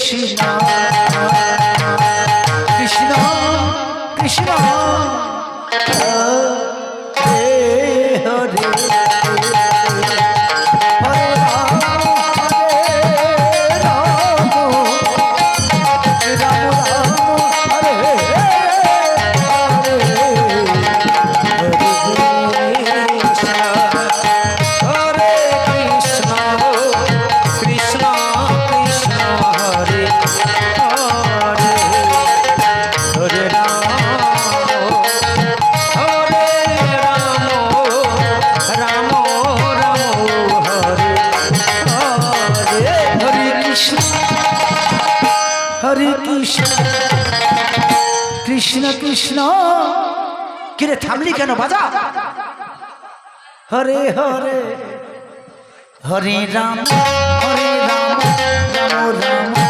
Krishna. হরে কৃষ্ণ। কৃষ্ণ কৃষ্ণ। কিরে, থামলি কেন? বাজা। হরে হরে। হরে রাম হরে রাম রাম রাম।